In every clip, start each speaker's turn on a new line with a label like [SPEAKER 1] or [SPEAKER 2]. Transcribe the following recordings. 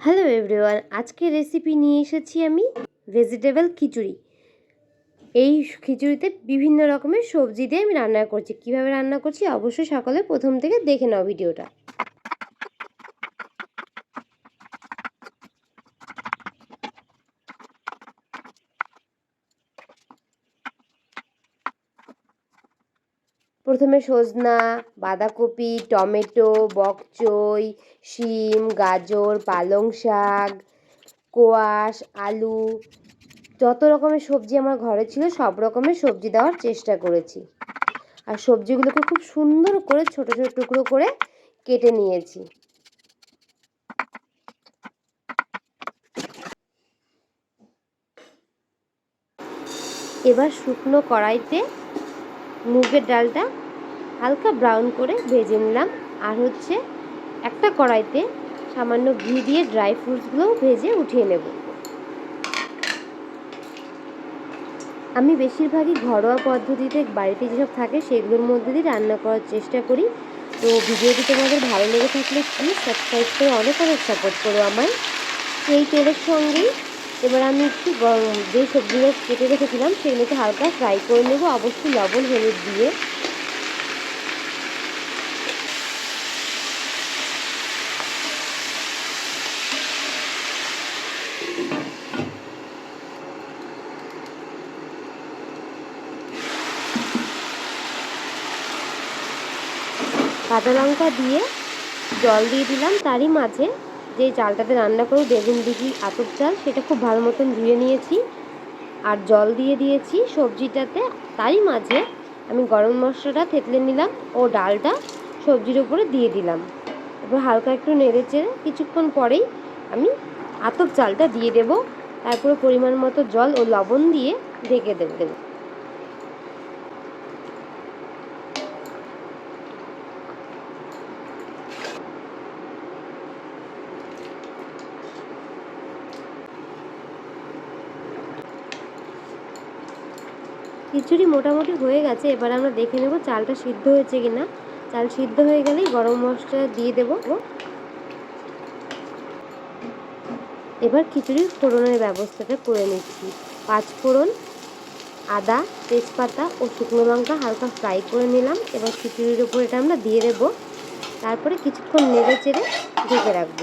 [SPEAKER 1] Hello everyone, আজকে recipe নিয়ে এসেছি আমি ভেজিটেবল খিচুড়ি। এই খিচুড়িতে বিভিন্ন রকমের সবজি দিয়ে আমি রান্না করছি। কীভাবে রান্না করছি অবশ্যই সকলে প্রথম থেকে দেখে নাও ভিডিওটা। প্রথমে সজনা, বাঁধাকপি, টমেটো বকচই শিম, গাজর, পালং শাক, কোয়াশ, আলু, যত রকমের সবজি আমার ঘরে ছিল সব রকমের সবজি দেওয়ার চেষ্টা করেছি। আর সবজিগুলোকে খুব সুন্দর করে ছোট ছোট টুকরো করে কেটে নিয়েছি। এবার শুকনো কড়াইতে মুগের ডালটা হালকা ব্রাউন করে ভেজে নিলাম। আর হচ্ছে একটা কড়াইতে সামান্য ঘি দিয়ে ড্রাই ফ্রুটসগুলোও ভেজে উঠিয়ে নেব। আমি বেশিরভাগই ঘরোয়া পদ্ধতিতে বাড়িতে যেসব থাকে সেগুলোর মধ্যে দিয়ে রান্না করার চেষ্টা করি। তো ভিডিওটি তোমাদের ভালো লেগে থাকলে প্লিজ সাবস্ক্রাইব করে অনেক অনেক সাপোর্ট করো আমায়। সেই তেলের সঙ্গেই এবার আমি একটু যে সবজিগুলো কেটে রেখেছিলাম সেগুলোকে হালকা ফ্রাই করে নেব। অবশ্যই লবণ, হলুদ দিয়ে। কাঁচা লঙ্কা দিয়ে জল দিয়ে দিলাম। তারই মাঝে যে চালটাতে রান্না করব, বেগুন দিঘি আতপ চাল, সেটা খুব ভালো মতন ধুয়ে নিয়েছি আর জল দিয়ে দিয়েছি সবজিটাতে। তারই মাঝে আমি গরম মশলাটা থেতলে নিলাম ও ডালটা সবজির উপরে দিয়ে দিলাম। এবার হালকা একটু নেড়ে চেড়ে কিছুক্ষণ পরেই আমি আতপ চালটা দিয়ে দেব। তারপরে পরিমাণ মতো জল ও লবণ দিয়ে ঢেকে দেবো। খিচুড়ি মোটামুটি হয়ে গেছে, এবার আমরা দেখে নেব চালটা সিদ্ধ হয়েছে কিনা। চাল সিদ্ধ হয়ে গেলেই গরম মশলা দিয়ে দেব এবার খিচুড়ির ফোড়নের ব্যবস্থাটা করে নিচ্ছি। পাঁচ ফোড়ন আদা, তেজপাতা ও শুকনো লঙ্কা হালকা ফ্রাই করে নিলাম। এবার খিচুড়ির উপর এটা আমরা দিয়ে দেবো। তারপরে কিছুক্ষণ নেড়ে চেড়ে ঢেকে রাখব।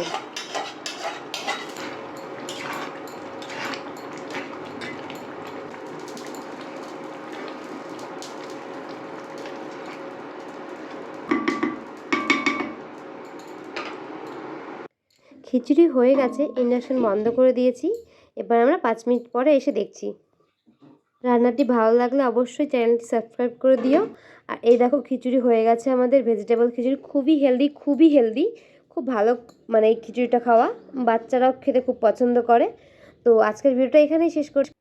[SPEAKER 1] খিচুড়ি হয়ে গেছে ইন্ডাকশন বন্ধ করে দিয়েছি। এবার আমরা পাঁচ মিনিট পরে এসে দেখছি। রান্নাটি ভালো লাগলে অবশ্যই চ্যানেলটি সাবস্ক্রাইব করে দিও। আর এই দেখো খিচুড়ি হয়ে গেছে আমাদের ভেজিটেবল খিচুড়ি। খুবই হেলদি খুবই হেলদি খুব ভালো মানে এই খিচুড়িটা খাওয়া। বাচ্চারাও খেতে খুব পছন্দ করে। তো আজকের ভিডিওটা এখানেই শেষ করছি।